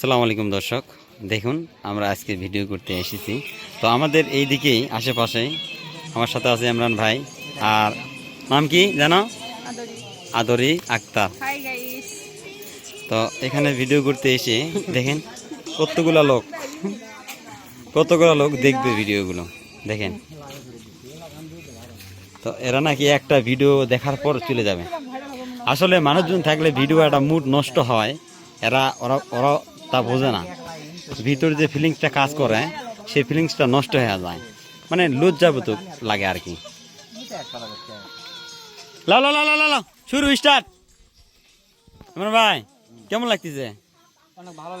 সালাম আলাইকুম দর্শক। দেখুন আমরা আজকে ভিডিও করতে এসেছি। তো আমাদের এই দিকেই আশেপাশে আমার সাথে আছে ইমরান ভাই আর নাম কি জানো? আদরি। আক্তার। তো এখানে ভিডিও করতে এসে দেখেন কতগুলো লোক কতগুলো লোক দেখবে ভিডিওগুলো। দেখেন। তো এরা নাকি একটা ভিডিও দেখার পর চলে যাবে। আসলে মানুষজন থাকলে ভিডিও একটা মুড নষ্ট হয়। এরা ওরা ওরা তা বোঝে না। ভিতরে যে ফিলিংসটা কাজ করে সেই ফিলিংসটা নষ্ট হয়ে যায়। মানে লজ্জাবোধক লাগে আর কি। লাও লাও লাও লাও, লাও লাও শুরু স্টার্ট আমার ভাই কেমন লাগতেছে? অনেক ভালো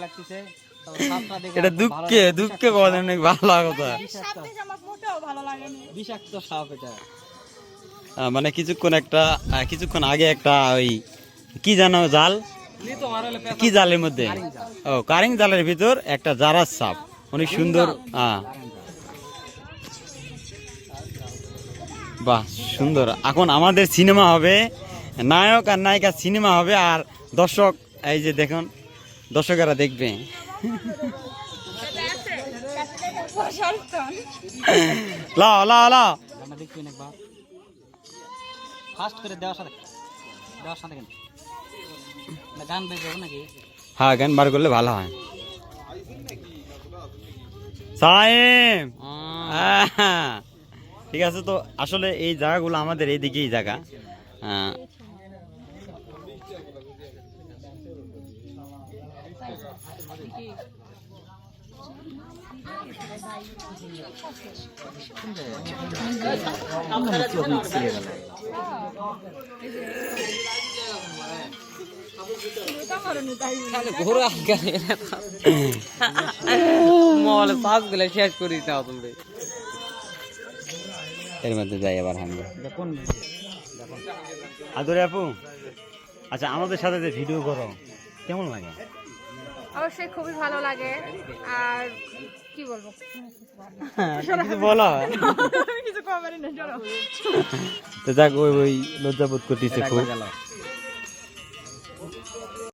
এটা দুঃখে দুঃখে কথা অনেক ভালো লাগা কথা। সাপ দেখে আমার মোটেও ভালো লাগেনি বিষাক্ত সাপ এটা। মানে কিছুক্ষণ একটা কিছুক্ষণ আগে একটা ওই কি জানো জাল? কি জালের মধ্যে? ও, কারিং জালের ভিতর একটা জারাস সাপ। অনেক সুন্দর বাহ, সুন্দর। এখন আমাদের সিনেমা হবে, নায়ক আর নায়িকা সিনেমা হবে, আর দর্শক, এই যে দেখুন, দর্শকেরা দেখবে। লাও লাও লাও। সাথে দেওয়ার সাথে হ্যাঁ গান বার করলে ভালো হয়। ঠিক আছে তো, আসলে এই জায়গাগুলো আমাদের এইদিকেই জায়গা। ঘোরা মহলে পাঁচগুলো শেষ করি দাও তুমি এর মধ্যে যাই আবার দেখুন আদরে আপু আচ্ছা আমাদের সাথে যে ভিডিও করো কেমন লাগে? অবশ্যই খুবই ভালো লাগে। আর কি বলব? কিছু বলো। কিছু কমারি না তো যাক ওই ওই লজ্জাবোধ করতেছে খুব।